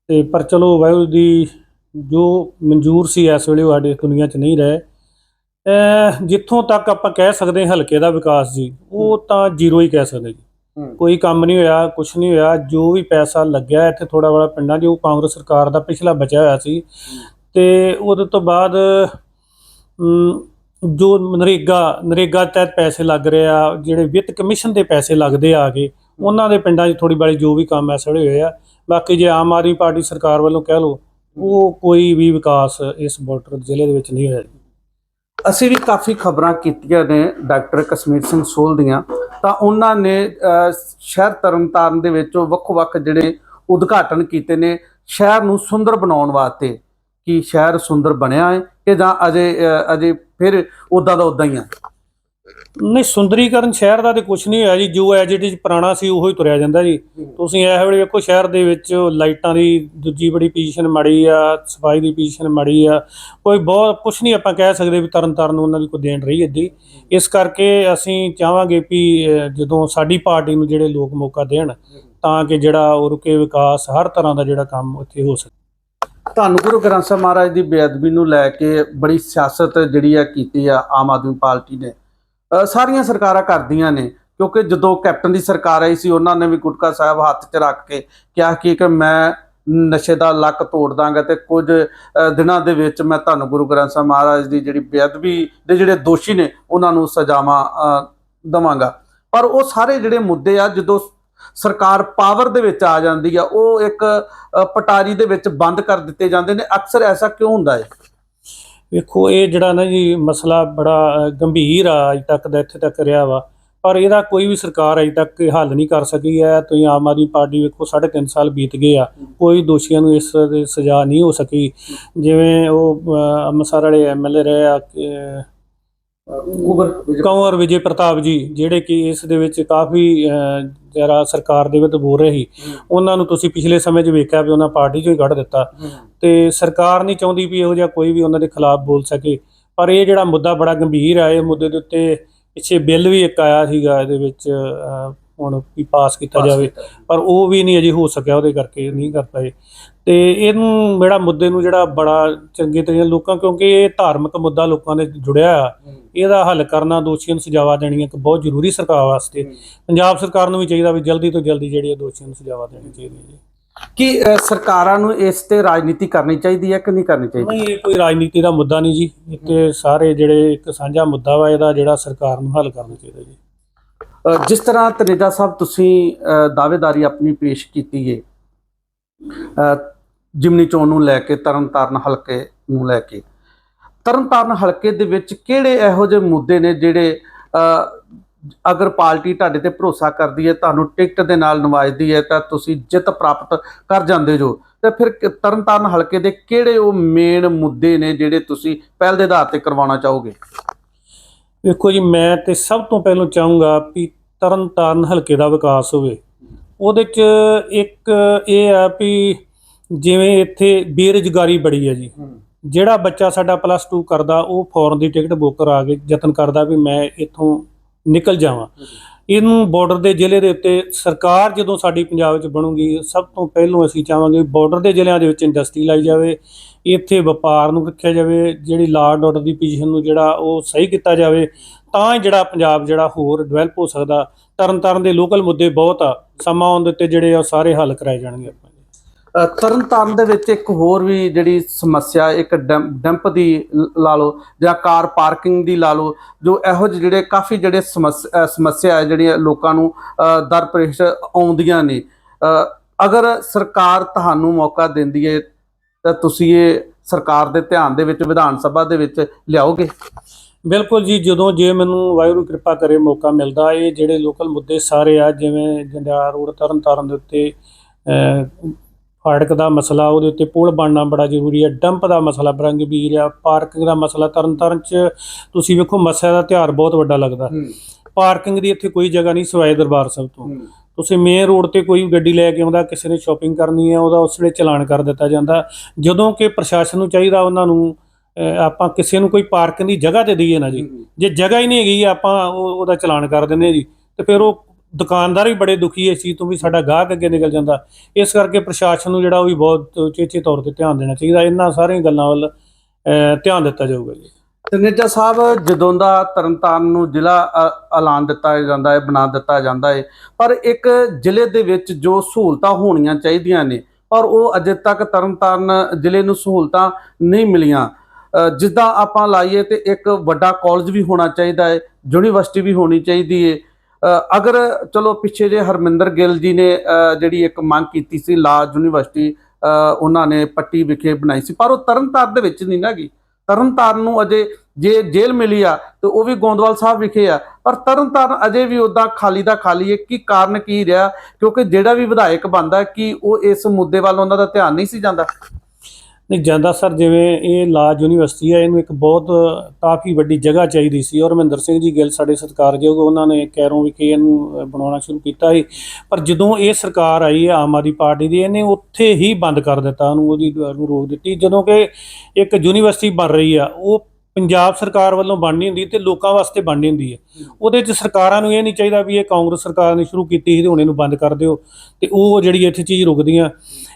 ਤੇ ਪਰ ਚਲੋ ਵਾਹਿਗੁਰੂ ਦੀ ਜੋ ਮਨਜ਼ੂਰ ਸੀ ਇਸ ਵੇਲੇ ਉਹ ਸਾਡੇ ਦੁਨੀਆ 'ਚ ਨਹੀਂ ਰਹੇ। ਜਿੱਥੋਂ ਤੱਕ ਆਪਾਂ ਕਹਿ ਸਕਦੇ ਹਲਕੇ ਦਾ ਵਿਕਾਸ ਜੀ ਉਹ ਤਾਂ ਜ਼ੀਰੋ ਹੀ ਕਹਿ ਸਕਦੇ ਜੀ। ਕੋਈ ਕੰਮ ਨਹੀਂ ਹੋਇਆ ਕੁਝ ਨਹੀਂ ਹੋਇਆ ਜੋ ਵੀ ਪੈਸਾ ਲੱਗਿਆ ਇੱਥੇ ਥੋੜਾ ਬੜਾ ਪਿੰਡਾਂ 'ਚ ਉਹ ਕਾਂਗਰਸ ਸਰਕਾਰ ਦਾ ਪਿਛਲਾ ਬਚਿਆ ਹੋਇਆ ਸੀ। ਤੇ ਉਹਦੇ ਤੋਂ ਬਾਅਦ ਜੋ ਨਰੇਗਾ ਨਰੇਗਾ ਤਹਿਤ ਪੈਸੇ ਲੱਗ ਰਹੇ ਆ, ਜਿਹੜੇ ਵਿੱਤ ਕਮਿਸ਼ਨ ਦੇ ਪੈਸੇ ਲੱਗਦੇ ਆ ਗਏ ਉਹਨਾਂ ਦੇ ਪਿੰਡਾਂ 'ਚ ਥੋੜੀ ਬਾਲੀ ਜੋ ਵੀ ਕੰਮ ਐ ਸੜੇ ਹੋਏ ਆ। ਬਾਕੀ ਜੇ ਆਮ ਆਦਮੀ ਪਾਰਟੀ ਸਰਕਾਰ ਵੱਲੋਂ ਕਹਿ ਲਓ, ਉਹ ਕੋਈ ਵੀ ਵਿਕਾਸ ਇਸ ਬਾਰਡਰ ਜ਼ਿਲ੍ਹੇ ਦੇ ਵਿੱਚ ਨਹੀਂ ਹੋਇਆ। ਅਸੀਂ ਵੀ ਕਾਫੀ ਖਬਰਾਂ ਕੀਤੀਆਂ ਨੇ ਡਾਕਟਰ ਕਸ਼ਮੀਰ ਸਿੰਘ ਸੋਲ ਦੀਆਂ, ਤਾਂ ਉਹਨਾਂ ਨੇ ਸ਼ਹਿਰ ਤਰਨਤਾਰਨ ਦੇ ਵਿੱਚ ਵੱਖ-ਵੱਖ ਜਿਹੜੇ ਉਦਘਾਟਨ ਕੀਤੇ ਨੇ, ਸ਼ਹਿਰ ਨੂੰ ਸੁੰਦਰ ਬਣਾਉਣ ਵਾਸਤੇ। ਕਿ ਸ਼ਹਿਰ ਸੁੰਦਰ ਬਣਿਆ ਹੈ ਕਿ ਜਾਂ ਅਜੇ ਅਜੇ ਫਿਰ ਉਦਾਂ ਦਾ ਉਦਾਂ ਹੀ ਆ? ਨਹੀਂ, ਸੁੰਦਰੀਕਰਨ ਸ਼ਹਿਰ ਦਾ ਤੇ ਕੁਝ ਨਹੀਂ ਹੋਇਆ ਜੀ। ਜੋ ਐਜ ਇਟ ਇਜ਼ ਪੁਰਾਣਾ ਸੀ, ਉਹੀ ਤੁਰਿਆ ਜਾਂਦਾ ਜੀ। ਤੁਸੀਂ ਇਹ ਵੇਲੇ ਵੇਖੋ ਸ਼ਹਿਰ ਦੇ ਵਿੱਚ ਲਾਈਟਾਂ ਦੀ ਦੂਜੀ ਬੜੀ ਪੋਜੀਸ਼ਨ ਮਾੜੀ ਆ, ਸਫ਼ਾਈ ਦੀ ਪੋਜੀਸ਼ਨ ਮਾੜੀ ਆ। ਕੋਈ ਬਹੁਤ ਕੁਝ ਨਹੀਂ ਆਪਾਂ ਕਹਿ ਸਕਦੇ ਵੀ ਤਰਨ ਤਾਰਨ ਉਹਨਾਂ ਦੀ ਕੋਈ ਦੇਣ ਰਹੀ ਏਦੀ ਇਸ ਕਰਕੇ ਅਸੀਂ ਚਾਹਾਂਗੇ ਵੀ ਜਦੋਂ ਸਾਡੀ ਪਾਰਟੀ ਨੂੰ ਜਿਹੜੇ ਲੋਕ ਮੌਕਾ ਦੇਣ, ਤਾਂ ਕਿ ਜਿਹੜਾ ਉਹ ਰੁਕੇ ਵਿਕਾਸ ਹਰ ਤਰ੍ਹਾਂ ਦਾ ਜਿਹੜਾ ਕੰਮ ਉੱਥੇ ਹੋ ਸਕੇ। ਤੁਹਾਨੂੰ ਗੁਰੂ ਗ੍ਰੰਥ ਸਾਹਿਬ ਮਹਾਰਾਜ ਦੀ ਬੇਅਦਬੀ ਨੂੰ ਲੈ ਕੇ ਬੜੀ ਸਿਆਸਤ ਜਿਹੜੀ ਆ ਕੀਤੀ ਆ ਆਮ ਆਦਮੀ ਪਾਰਟੀ ਨੇ। ਸਾਰੀਆਂ ਸਰਕਾਰਾਂ ਕਰਦੀਆਂ ਨੇ ਕਿਉਂਕਿ ਜਦੋਂ ਕੈਪਟਨ ਦੀ ਸਰਕਾਰ ਆਈ ਸੀ ਉਹਨਾਂ ਨੇ ਵੀ ਗੁਟਕਾ ਸਾਹਿਬ ਹੱਥ 'ਚ ਰੱਖ ਕੇ ਕਿਹਾ ਕਿ ਮੈਂ ਨਸ਼ੇ ਦਾ ਲੱਕ ਤੋੜ ਦਾਂਗਾ ਤੇ ਕੁਝ ਦਿਨਾਂ ਦੇ ਵਿੱਚ ਮੈਂ ਤੁਹਾਨੂੰ ਗੁਰੂ ਗ੍ਰੰਥ ਸਾਹਿਬ ਮਹਾਰਾਜ ਦੀ ਜਿਹੜੀ ਬੇਅਦਬੀ ਦੇ ਜਿਹੜੇ ਦੋਸ਼ੀ ਨੇ ਉਹਨਾਂ ਨੂੰ ਸਜ਼ਾਵਾਂ ਅ, ਦਵਾਂਗਾ। ਪਰ ਉਹ ਸਾਰੇ ਜਿਹੜੇ ਮੁੱਦੇ ਆ ਜਦੋਂ ਸਰਕਾਰ ਪਾਵਰ ਦੇ ਵਿੱਚ ਆ ਜਾਂਦੀ ਆ ਉਹ ਇੱਕ ਪਟਾਰੀ ਦੇ ਵਿੱਚ ਬੰਦ ਕਰ ਦਿੱਤੇ ਜਾਂਦੇ ਨੇ। ਅਕਸਰ ਐਸਾ ਕਿਉਂ ਹੁੰਦਾ ਹੈ? ਵੇਖੋ ਇਹ ਜਿਹੜਾ ਨਾ ਜੀ ਮਸਲਾ ਬੜਾ ਗੰਭੀਰ ਆ ਅਜ ਤੱਕ ਦਾ ਇੱਥੇ ਤੱਕ ਰਿਹਾ ਵਾ। ਪਰ ਇਹਦਾ ਕੋਈ ਵੀ ਸਰਕਾਰ ਅਜ ਤੱਕ ਹੱਲ ਨਹੀਂ ਕਰ ਸਕੀ ਹੈ। ਤੁਸੀਂ ਆਮ ਆਦਮੀ ਪਾਰਟੀ ਵੇਖੋ 3.5 ਸਾਲ ਬੀਤ ਗਏ ਆ। ਕੋਈ ਦੋਸ਼ੀਆਂ ਨੂੰ ਇਸ ਦੀ ਸਜ਼ਾ ਨਹੀਂ ਹੋ ਸਕੀ। ਜਿਵੇਂ ਉਹ ਅੰਮ੍ਰਿਤਸਰ ਵਾਲੇ ਐਮਐਲਏ ਰਹੇ ਆ ਕਿ, ਕੰਵਰ ਵਿਜੇ ਪ੍ਰਤਾਪ ਜੀ ਜਿਹੜੇ ਕਿ ਇਸ ਦੇ ਵਿੱਚ ਕਾਫੀ ਜਰਾ ਸਰਕਾਰ ਦੇ ਵਿੱਚ ਬੋਲ ਰਹੇ ਸੀ। ਉਹਨਾਂ ਨੂੰ ਤੁਸੀਂ ਪਿਛਲੇ ਸਮੇਂ 'ਚ ਵੇਖਿਆ ਵੀ ਉਹਨਾਂ ਪਾਰਟੀ 'ਚੋਂ ਹੀ ਕੱਢ ਦਿੱਤਾ। ਤੇ ਸਰਕਾਰ ਨਹੀਂ ਚਾਹੁੰਦੀ ਵੀ ਇਹੋ ਜਿਹਾ ਕੋਈ ਵੀ ਉਹਨਾਂ ਦੇ ਖਿਲਾਫ ਬੋਲ ਸਕੇ। ਪਰ ਇਹ ਜਿਹੜਾ ਮੁੱਦਾ ਬੜਾ ਗੰਭੀਰ ਹੈ ਇਹ ਮੁੱਦੇ ਦੇ ਉੱਤੇ ਪਿੱਛੇ ਬਿੱਲ ਵੀ ਇੱਕ ਆਇਆ ਸੀਗਾ ਇਹਦੇ ਵਿੱਚ ਹੁਣ ਵੀ ਪਾਸ ਕੀਤਾ ਜਾਵੇ। ਪਰ ਉਹ ਵੀ ਨਹੀਂ ਅਜੇ ਹੋ ਸਕਿਆ ਉਹਦੇ ਕਰਕੇ ਨਹੀਂ ਕਰ ਪਏ। ਤੇ ਇਹਨੂੰ ਜਿਹੜਾ ਮੁੱਦੇ ਨੂੰ ਜਿਹੜਾ ਬੜਾ ਚੰਗੇ ਤਰੀਕੇ ਲੋਕਾਂ ਕਿਉਂਕਿ ਇਹ ਧਾਰਮਿਕ ਮੁੱਦਾ ਲੋਕਾਂ ਦੇ ਜੁੜਿਆ ਆ। ਇਹਦਾ ਹੱਲ ਕਰਨਾ ਦੋਸ਼ੀਆਂ ਨੂੰ ਸਜ਼ਾਵਾ ਦੇਣੀ ਇੱਕ ਬਹੁਤ ਜ਼ਰੂਰੀ ਸਰਕਾਰ ਵਾਸਤੇ। ਪੰਜਾਬ ਸਰਕਾਰ ਨੂੰ ਵੀ ਚਾਹੀਦਾ ਵੀ ਜਲਦੀ ਤੋਂ ਜਲਦੀ ਜਿਹੜੀ ਇਹ ਦੋਸ਼ੀਆਂ ਨੂੰ ਸਜ਼ਾਵਾ ਦੇਣੀ ਚਾਹੀਦੀ ਹੈ। ਜੀ ਕਿ ਸਰਕਾਰਾਂ ਨੂੰ ਇਸ ਤੇ ਰਾਜਨੀਤੀ ਕਰਨੀ ਚਾਹੀਦੀ ਹੈ ਕਿ ਨਹੀਂ ਕਰਨੀ ਚਾਹੀਦੀ? ਨਹੀਂ ਇਹ ਕੋਈ ਰਾਜਨੀਤੀ ਦਾ ਮੁੱਦਾ ਨਹੀਂ ਜੀ। ਇਹ ਤੇ ਸਾਰੇ ਜਿਹੜੇ ਇੱਕ ਸਾਂਝਾ ਮੁੱਦਾ ਵਾ ਇਹਦਾ ਜਿਹੜਾ ਸਰਕਾਰ ਨੂੰ ਹੱਲ ਕਰਨਾ ਚਾਹੀਦਾ ਜੀ। ਜਿਸ ਤਰ੍ਹਾਂ ਤਨੇਜਾ ਸਾਹਿਬ ਤੁਸੀਂ ਦਾਅਵੇਦਾਰੀ ਆਪਣੀ ਪੇਸ਼ ਕੀਤੀ ਹੈ ਜਿਮਨੀ ਚੋਣ ਨੂੰ ਲੈ ਕੇ, ਤਰਨਤਾਰਨ ਹਲਕੇ ਨੂੰ ਲੈ ਕੇ, ਤਰਨਤਾਰਨ ਹਲਕੇ ਦੇ ਵਿੱਚ ਕਿਹੜੇ ਇਹੋ ਜਿਹੇ ਮੁੱਦੇ ਨੇ ਜਿਹੜੇ ਅਗਰ ਪਾਰਟੀ ਤੁਹਾਡੇ ਤੇ ਭਰੋਸਾ ਕਰਦੀ ਹੈ ਤੁਹਾਨੂੰ ਟਿਕਟ ਦੇ ਨਾਲ ਨਵਾਜਦੀ ਹੈ ਤਾਂ ਤੁਸੀਂ ਜਿੱਤ ਪ੍ਰਾਪਤ ਕਰ ਜਾਂਦੇ ਜੋ, ਤੇ ਫਿਰ ਤਰਨਤਾਰਨ ਹਲਕੇ ਦੇ ਕਿਹੜੇ ਉਹ ਮੇਨ ਮੁੱਦੇ ਨੇ ਜਿਹੜੇ ਤੁਸੀਂ ਪਹਿਲ ਦੇ ਆਧਾਰ ਤੇ ਕਰਵਾਉਣਾ ਚਾਹੋਗੇ? ਵੇਖੋ ਜੀ, ਮੈਂ ਤੇ ਸਭ ਤੋਂ ਪਹਿਲਾਂ ਚਾਹੂੰਗਾ ਕਿ ਤਰਨਤਾਰਨ ਹਲਕੇ ਦਾ ਵਿਕਾਸ ਹੋਵੇ। ਉਹਦੇ 'ਚ ਇੱਕ ਇਹ ਆ ਵੀ ਜਿਵੇਂ ਇੱਥੇ ਬੇਰੁਜ਼ਗਾਰੀ ਬੜੀ ਹੈ ਜੀ। ਜਿਹੜਾ ਬੱਚਾ ਸਾਡਾ ਪਲੱਸ 2 ਕਰਦਾ ਉਹ ਫੌਰਨ ਦੀ ਟਿਕਟ ਬੁੱਕ ਕਰਾ ਕੇ ਯਤਨ ਕਰਦਾ ਵੀ ਮੈਂ ਇੱਥੋਂ ਨਿਕਲ ਜਾਵਾਂ। ਇਹਨੂੰ ਬਾਰਡਰ ਦੇ ਜ਼ਿਲ੍ਹੇ ਦੇ ਉੱਤੇ ਸਰਕਾਰ ਜਦੋਂ ਸਾਡੀ ਪੰਜਾਬ ਵਿੱਚ ਬਣੂਗੀ ਸਭ ਤੋਂ ਪਹਿਲਾਂ ਅਸੀਂ ਚਾਹਾਂਗੇ ਬਾਰਡਰ ਦੇ ਜ਼ਿਲ੍ਹਿਆਂ ਦੇ ਵਿੱਚ ਇੰਡਸਟਰੀ ਲਾਈ ਜਾਵੇ। ਇੱਥੇ ਵਪਾਰ ਨੂੰ ਰੱਖਿਆ ਜਾਵੇ ਜਿਹੜੀ ਲਾਅ ਐਂਡ ਆਰਡਰ ਦੀ ਪੋਜੀਸ਼ਨ ਨੂੰ ਜਿਹੜਾ ਉਹ ਸਹੀ ਕੀਤਾ ਜਾਵੇ। ਤਾਂ ਹੀ ਜਿਹੜਾ ਪੰਜਾਬ ਜਿਹੜਾ ਹੋਰ ਡਿਵੈਲਪ ਹੋ ਸਕਦਾ ਤਰਨ ਤਾਰਨ ਦੇ ਲੋਕਲ ਮੁੱਦੇ ਬਹੁਤ ਆ ਸਮਾਂ ਆਉਣ ਦੇ ਉੱਤੇ ਜਿਹੜੇ ਆ ਉਹ ਸਾਰੇ ਹੱਲ ਕਰਾਏ ਜਾਣਗੇ ਆਪਾਂ ਜੀ। ਅ, ਤਰਨਤਾਰਨ ਦੇ ਵਿੱਚ ਇੱਕ ਹੋਰ ਵੀ ਜਿਹੜੀ ਸਮੱਸਿਆ ਇੱਕ ਡੈਮ- ਡੰਪ ਦੀ ਲਾ ਲਓ ਜਾਂ ਕਾਰ ਪਾਰਕਿੰਗ ਦੀ ਲਾ ਲਓ ਜੋ ਇਹੋ ਜਿਹੇ ਜਿਹੜੇ ਕਾਫੀ ਜਿਹੜੇ ਸਮੱਸ- ਸਮੱਸਿਆ ਹੈ ਜਿਹੜੀਆਂ ਲੋਕਾਂ ਨੂੰ ਅ, ਆਉਂਦੀਆਂ ਨੇ ਅਗਰ ਸਰਕਾਰ ਤੁਹਾਨੂੰ ਮੌਕਾ ਦਿੰਦੀ ਹੈ ਤਾਂ ਤੁਸੀਂ ਇਹ ਸਰਕਾਰ ਦੇ ਧਿਆਨ ਦੇ ਵਿੱਚ ਵਿਧਾਨ ਸਭਾ ਦੇ ਵਿੱਚ ਲਿਆਓਗੇ ਬਿਲਕੁਲ ਜੀ ਜਦੋਂ ਜੇ ਮੈਨੂੰ ਵਾਹਿਗੁਰੂ ਕਿਰਪਾ ਕਰੇ ਮੌਕਾ ਮਿਲਦਾ ਇਹ ਜਿਹੜੇ ਲੋਕਲ ਮੁੱਦੇ ਸਾਰੇ ਆ ਜਿਵੇਂ ਜੰਡਿਆਲਾ ਰੋਡ ਤਰਨ ਤਾਰਨ ਦੇ ਉੱਤੇ ਫਾੜਕ ਦਾ ਮਸਲਾ ਉਹਦੇ ਉੱਤੇ ਪੁਲ ਬਣਨਾ ਬੜਾ ਜ਼ਰੂਰੀ ਹੈ ਡੰਪ ਦਾ ਮਸਲਾ ਬਰੰਗਬੀਰ ਆ ਪਾਰਕਿੰਗ ਦਾ ਮਸਲਾ ਤਰਨ ਤਾਰਨ ਚ ਤੁਸੀਂ ਵੇਖੋ ਮੱਸਿਆ ਦਾ ਤਿਉਹਾਰ ਬਹੁਤ ਵੱਡਾ ਲੱਗਦਾ। ਪਾਰਕਿੰਗ ਦੀ ਇੱਥੇ ਕੋਈ ਜਗ੍ਹਾ ਨਹੀਂ ਸਿਵਾਏ ਦਰਬਾਰ ਸਾਹਿਬ ਤੋਂ। ਤੁਸੀਂ ਮੇਨ ਰੋਡ ਤੇ ਕੋਈ ਗੱਡੀ ਲੈ ਕੇ ਆਉਂਦਾ ਕਿਸੇ ਨੇ ਸ਼ਾਪਿੰਗ ਕਰਨੀ ਹੈ ਉਹਦਾ ਉਸ ਵੇਲੇ ਚਲਾਨ ਕਰ ਦਿੱਤਾ ਜਾਂਦਾ। ਜਦੋਂ ਕਿ ਪ੍ਰਸ਼ਾਸਨ ਨੂੰ ਚਾਹੀਦਾ ਉਹਨਾਂ ਨੂੰ ਆਪਾਂ ਕਿਸੇ ਨੂੰ ਕੋਈ ਪਾਰਕਿੰਗ ਦੀ ਜਗ੍ਹਾ ਤੇ ਦਈਏ ਨਾ ਜੀ। ਜੇ ਜਗ੍ਹਾ ਹੀ ਨਹੀਂ ਹੈਗੀ ਆਪਾਂ ਉਹ ਉਹਦਾ ਚਲਾਨ ਕਰ ਦਿੰਦੇ ਜੀ। ਤੇ ਫਿਰ ਉਹ ਦੁਕਾਨਦਾਰ ਵੀ ਬੜੇ ਦੁਖੀ ਇਸ ਚੀਜ਼ ਤੋਂ ਵੀ ਸਾਡਾ ਗਾਹਕ ਅੱਗੇ ਨਿਕਲ ਜਾਂਦਾ। ਇਸ ਕਰਕੇ ਪ੍ਰਸ਼ਾਸਨ ਨੂੰ ਜਿਹੜਾ ਉਹ ਵੀ ਬਹੁਤ ਉਚੇਚੇ ਤੌਰ ਤੇ ਧਿਆਨ ਦੇਣਾ ਚਾਹੀਦਾ। ਇਹਨਾਂ ਸਾਰੀਆਂ ਗੱਲਾਂ ਵੱਲ ਧਿਆਨ ਦਿੱਤਾ ਜਾਊਗਾ ਜੀ। ਤਨੇਜਾ ਸਾਹਿਬ ਜਦੋਂ ਦਾ ਤਰਨਤਾਰਨ ਨੂੰ ਜ਼ਿਲ੍ਹਾ ਐਲਾਨ ਦਿੱਤਾ ਜਾਂਦਾ ਹੈ ਬਣਾ ਦਿੱਤਾ ਜਾਂਦਾ ਹੈ ਪਰ ਇੱਕ ਜ਼ਿਲ੍ਹੇ ਦੇ ਵਿੱਚ ਜੋ ਸਹੂਲਤਾਂ ਹੋਣੀਆਂ ਚਾਹੀਦੀਆਂ ਨੇ ਪਰ ਉਹ ਅਜੇ ਤੱਕ ਤਰਨਤਾਰਨ ਜ਼ਿਲ੍ਹੇ ਨੂੰ ਸਹੂਲਤਾਂ ਨਹੀਂ ਮਿਲੀਆਂ। ਜਿੱਦਾਂ ਆਪਾਂ ਲਾਈਏ ਤੇ ਇੱਕ ਵੱਡਾ ਕਾਲਜ ਵੀ ਹੋਣਾ ਚਾਹੀਦਾ ਹੈ, ਯੂਨੀਵਰਸਿਟੀ ਵੀ ਹੋਣੀ ਚਾਹੀਦੀ ਹੈ। ਅਗਰ ਚਲੋ ਪਿੱਛੇ ਜੇ ਹਰਮਿੰਦਰ ਗਿੱਲ ਜੀ ਨੇ ਜਿਹੜੀ ਇੱਕ ਮੰਗ ਕੀਤੀ ਸੀ, ਲਾ ਯੂਨੀਵਰਸਿਟੀ ਉਹਨਾਂ ਨੇ ਪੱਟੀ ਵਿਖੇ ਬਣਾਈ ਸੀ। ਪਰ ਉਹ ਤਰਨਤਾਰਨ ਦੇ ਵਿੱਚ ਨਹੀਂ ਨਾ ਗਈ ਤਰਨਤਾਰਨ ਨੂੰ ਅਜੇ ਜੇ ਜੇਲ੍ਹ ਮਿਲੀ ਆ, ਤੇ ਉਹ ਵੀ ਗੋਂਦਵਾਲ ਸਾਹਿਬ ਵਿਖੇ ਆ। ਪਰ ਤਰਨਤਾਰਨ ਅਜੇ ਵੀ ਉਦਾਂ ਖਾਲੀ ਦਾ ਖਾਲੀ ਹੈ। ਕੀ ਕਾਰਨ ਕੀ ਰਿਹਾ? ਕਿਉਂਕਿ ਜਿਹੜਾ ਵੀ ਵਿਧਾਇਕ ਬੰਦਾ ਕਿ ਉਹ ਇਸ ਮੁੱਦੇ ਵੱਲ ਉਹਨਾਂ ਦਾ ਧਿਆਨ ਨਹੀਂ ਸੀ ਜਾਂਦਾ? ਨਹੀਂ ਜਾਂਦਾ ਸਰ ਜਿਵੇਂ ਇਹ ਲਾਜ ਯੂਨੀਵਰਸਿਟੀ ਹੈ ਇਹਨੂੰ ਇੱਕ ਬਹੁਤ ਕਾਫੀ ਵੱਡੀ ਜਗ੍ਹਾ ਚਾਹੀਦੀ ਸੀ ਔਰ ਮਹਿੰਦਰ ਸਿੰਘ ਜੀ ਗਿੱਲ ਸਾਡੇ ਸਤਿਕਾਰਯੋਗ, ਉਹਨਾਂ ਨੇ ਕੈਰੋਂ ਵਿਖੇ ਇਹਨੂੰ ਬਣਾਉਣਾ ਸ਼ੁਰੂ ਕੀਤਾ ਸੀ। ਪਰ ਜਦੋਂ ਇਹ ਸਰਕਾਰ ਆਈ ਹੈ, ਆਮ ਆਦਮੀ ਪਾਰਟੀ ਦੀ, ਇਹਨੇ ਉੱਥੇ ਹੀ ਬੰਦ ਕਰ ਦਿੱਤਾ, ਉਹਨੂੰ ਉਹਦੀ ਨੂੰ ਰੋਕ ਦਿੱਤੀ। ਜਦੋਂ ਕਿ ਇੱਕ ਯੂਨੀਵਰਸਿਟੀ ਬਣ ਰਹੀ ਆ, ਉਹ ਪੰਜਾਬ ਸਰਕਾਰ ਵੱਲੋਂ ਬਣਨੀ ਹੁੰਦੀ ਤੇ ਲੋਕਾਂ ਵਾਸਤੇ ਬਣਨੀ ਹੁੰਦੀ ਹੈ। ਉਹਦੇ 'ਚ ਸਰਕਾਰਾਂ ਨੂੰ ਇਹ ਨਹੀਂ ਚਾਹੀਦਾ ਵੀ ਇਹ ਕਾਂਗਰਸ ਸਰਕਾਰ ਨੇ ਸ਼ੁਰੂ ਕੀਤੀ ਸੀ ਤੇ ਹੁਣ ਇਹਨੂੰ ਬੰਦ ਕਰ ਦਿਓ ਤੇ ਉਹ ਜਿਹੜੀ ਇੱਥੇ ਚੀਜ਼ ਰੁਕਦੀਆਂ।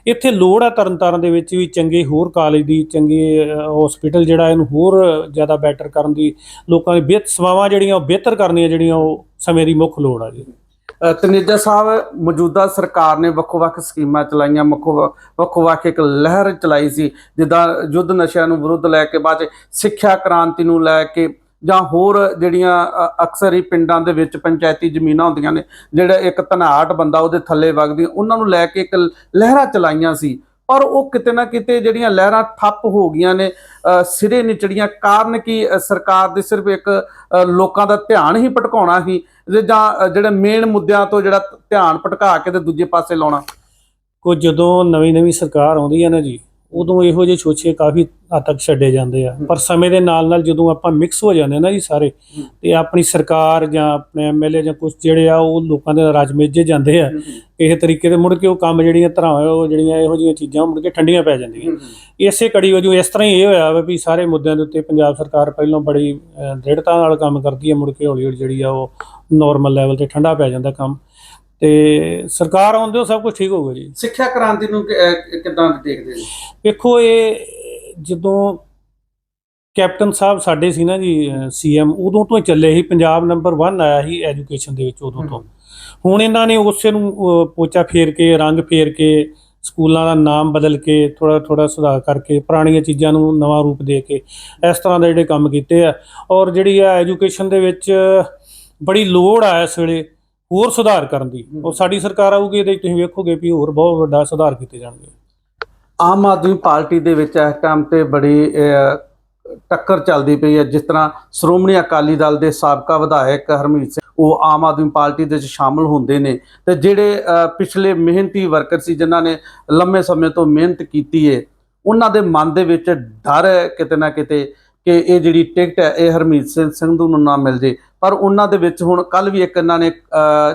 ਇੱਥੇ ਲੋੜ ਆ ਤਰਨਤਾਰਨ ਦੇ ਵਿੱਚ ਵੀ ਚੰਗੇ ਹੋਰ ਕਾਲਜ ਦੀ, ਚੰਗੇ ਹਸਪੀਟਲ ਜਿਹੜਾ ਇਹਨੂੰ ਹੋਰ ਜ਼ਿਆਦਾ ਬੈਟਰ ਕਰਨ ਦੀ। ਲੋਕਾਂ ਦੀ ਬਿਹਤ ਸੇਵਾਵਾਂ ਜਿਹੜੀਆਂ ਉਹ ਬਿਹਤਰ ਕਰਨੀਆਂ ਜਿਹੜੀਆਂ ਉਹ ਸਮੇਂ ਦੀ ਮੁੱਖ ਲੋੜ ਆ ਜੀ। ਤਨੇਜਾ ਸਾਹਿਬ, ਮੌਜੂਦਾ ਸਰਕਾਰ ਨੇ ਵੱਖੋ-ਵੱਖ ਸਕੀਮਾਂ ਚਲਾਈਆਂ ਵੱਖੋ ਵੱਖੋ-ਵੱਖ ਇੱਕ ਲਹਿਰ ਚਲਾਈ ਸੀ, ਜਿੱਦਾਂ ਯੁੱਧ ਨਸ਼ਿਆਂ ਨੂੰ ਵਿਰੁੱਧ ਲੈ ਕੇ, ਬਾਅਦ 'ਚ ਸਿੱਖਿਆ ਕ੍ਰਾਂਤੀ ਨੂੰ ਲੈ ਕੇ, ਜਾਂ ਹੋਰ ਜਿਹੜੀਆਂ ਅਕਸਰ ਹੀ ਪਿੰਡਾਂ ਦੇ ਵਿੱਚ ਪੰਚਾਇਤੀ ਜ਼ਮੀਨਾਂ ਹੁੰਦੀਆਂ ਨੇ, ਜਿਹੜਾ ਇੱਕ ਧਨਾਟ ਬੰਦਾ ਉਹਦੇ ਥੱਲੇ ਵਗਦੀ, ਉਹਨਾਂ ਨੂੰ ਲੈ ਕੇ ਇੱਕ ਲਹਿਰਾਂ ਚਲਾਈਆਂ ਸੀ। ਪਰ ਉਹ ਕਿਤੇ ਨਾ ਕਿਤੇ ਜਿਹੜੀਆਂ ਲਹਿਰਾਂ ਠੱਪ ਹੋ ਗਈਆਂ ਨੇ ਸਿਰੇ ਨਹੀਂ ਚੜੀਆਂ ਕਾਰਨ ਕੀ ਸਰਕਾਰ ਦੇ ਸਿਰਫ ਇੱਕ ਲੋਕਾਂ ਦਾ ਧਿਆਨ ਹੀ ਭਟਕਾਉਣਾ ਸੀ ਜਾਂ ਜਿਹੜੇ ਮੇਨ ਮੁੱਦਿਆਂ ਤੋਂ ਜਿਹੜਾ ਧਿਆਨ ਭਟਕਾ ਕੇ ਤੇ ਦੂਜੇ ਪਾਸੇ ਲਾਉਣਾ? ਕੋ ਜਦੋਂ ਨਵੀਂ ਨਵੀਂ ਸਰਕਾਰ ਆਉਂਦੀ ਹੈ ਨਾ ਜੀ ਉਦੋਂ ਇਹੋ ਜਿਹੇ ਛੋਛੇ ਕਾਫੀ ਹੱਦ ਤੱਕ ਛੱਡੇ ਜਾਂਦੇ ਆ। ਪਰ ਸਮੇਂ ਦੇ ਨਾਲ ਨਾਲ ਜਦੋਂ ਆਪਾਂ ਮਿਕਸ ਹੋ ਜਾਂਦੇ ਨਾ ਜੀ ਸਾਰੇ, ਤੇ ਆਪਣੀ ਸਰਕਾਰ ਜਾਂ ਆਪਣੇ ਐਮਐਲਏ ਜਾਂ ਕੁਝ ਜਿਹੜੇ ਆ, ਉਹ ਲੋਕਾਂ ਦੇ ਰਾਜਮੇਜੇ ਜਾਂਦੇ ਆ। ਕਿਸੇ ਤਰੀਕੇ ਦੇ ਮੁੜ ਕੇ ਉਹ ਕੰਮ ਜਿਹੜੀਆਂ ਤਰ੍ਹਾਂ ਉਹ ਜਿਹੜੀਆਂ ਇਹੋ ਜਿਹੀਆਂ ਚੀਜ਼ਾਂ ਮੁੜ ਕੇ ਠੰਡੀਆਂ ਪੈ ਜਾਂਦੀਆਂ। ਇਸੇ ਕੜੀ ਵਜੋਂ ਇਸ ਤਰ੍ਹਾਂ ਹੀ ਇਹ ਹੋਇਆ ਵਾ ਵੀ ਸਾਰੇ ਮੁੱਦਿਆਂ ਦੇ ਉੱਤੇ ਪੰਜਾਬ ਸਰਕਾਰ ਪਹਿਲਾਂ ਬੜੀ ਦ੍ਰਿੜਤਾ ਨਾਲ ਕੰਮ ਕਰਦੀ ਹੈ ਮੁੜ ਕੇ ਹੌਲੀ ਹੌਲੀ ਜਿਹੜੀ ਆ ਉਹ ਨਾਰਮਲ ਲੈਵਲ ਤੇ ਠੰਡਾ ਪੈ ਜਾਂਦਾ ਕੰਮ। ਤੇ ਸਰਕਾਰ ਆਉਂਦੇ ਹੋ ਸਭ ਕੁਝ ਠੀਕ ਹੋਊਗਾ ਜੀ। ਸਿੱਖਿਆ ਕ੍ਰਾਂਤੀ ਨੂੰ ਕਿੱਦਾਂ ਦੇਖਦੇ ਜੀ ਵੇਖੋ ਇਹ ਜਦੋਂ ਕੈਪਟਨ ਸਾਹਿਬ ਸਾਡੇ ਸੀ ਨਾ ਜੀ ਸੀਐਮ ਉਦੋਂ ਤੋਂ ਹੀ ਚੱਲੇ ਸੀ। ਪੰਜਾਬ ਨੰਬਰ 1 ਆਇਆ ਸੀ ਐਜੂਕੇਸ਼ਨ ਦੇ ਵਿੱਚ ਉਦੋਂ ਤੋਂ। ਹੁਣ ਇਹਨਾਂ ਨੇ ਉਸੇ ਨੂੰ ਪੋਚਾ ਫੇਰ ਕੇ ਰੰਗ ਫੇਰ ਕੇ ਸਕੂਲਾਂ ਦਾ ਨਾਮ ਬਦਲ ਕੇ ਥੋੜਾ ਥੋੜਾ ਸੁਧਾਰ ਕਰਕੇ ਪੁਰਾਣੀਆਂ ਚੀਜ਼ਾਂ ਨੂੰ ਨਵਾਂ ਰੂਪ ਦੇ ਕੇ ਇਸ ਤਰ੍ਹਾਂ ਦੇ ਜਿਹੜੇ ਕੰਮ ਕੀਤੇ ਆ। ਔਰ ਜਿਹੜੀ ਆ ਐਜੂਕੇਸ਼ਨ ਦੇ ਵਿੱਚ ਬੜੀ ਲੋੜ ਆ ਇਸ ਵੇਲੇ। ਹੋਰ ਸੁਧਾਰ ਕਰਨ ਦੀ। ਔਰ ਸਾਡੀ ਸਰਕਾਰ ਆਊਗੀ ਇਹਦੇ ਤੁਸੀਂ ਵੇਖੋਗੇ ਵੀ ਹੋਰ ਬਹੁਤ ਵੱਡਾ ਸੁਧਾਰ ਕੀਤੇ ਜਾਣਗੇ। ਆਮ ਆਦਮੀ ਪਾਰਟੀ ਦੇ ਵਿੱਚ ਇਸ ਟਾਈਮ ਤੇ ਬੜੀ ਟੱਕਰ ਚੱਲਦੀ ਪਈ ਹੈ। ਜਿਸ ਤਰ੍ਹਾਂ ਸ਼੍ਰੋਮਣੀ ਅਕਾਲੀ ਦਲ ਦੇ ਸਾਬਕਾ ਵਿਧਾਇਕ ਹਰਮੀਤ ਸਿੰਘ ਉਹ ਆਮ ਆਦਮੀ ਪਾਰਟੀ ਦੇ ਵਿੱਚ ਸ਼ਾਮਲ ਹੁੰਦੇ ਨੇ। ਤੇ ਜਿਹੜੇ ਪਿਛਲੇ ਮਿਹਨਤੀ ਵਰਕਰ ਸੀ ਜਿਨ੍ਹਾਂ ਨੇ ਲੰਮੇ ਸਮੇਂ ਤੋਂ ਮਿਹਨਤ ਕੀਤੀ ਹੈ ਉਹਨਾਂ ਦੇ ਮਨ ਦੇ ਵਿੱਚ ਡਰ ਹੈ ਕਿਤੇ ਨਾ ਕਿਤੇ ਕਿ ਇਹ ਜਿਹੜੀ ਟਿਕਟ ਹੈ ਇਹ ਹਰਮੀਤ ਸਿੰਘ ਸੰਧੂ ਨੂੰ ਨਾ ਮਿਲ ਜੇ। ਪਰ ਉਹਨਾਂ ਦੇ ਵਿੱਚ ਹੁਣ ਕੱਲ ਵੀ ਇੱਕ ਇਹਨਾਂ ਨੇ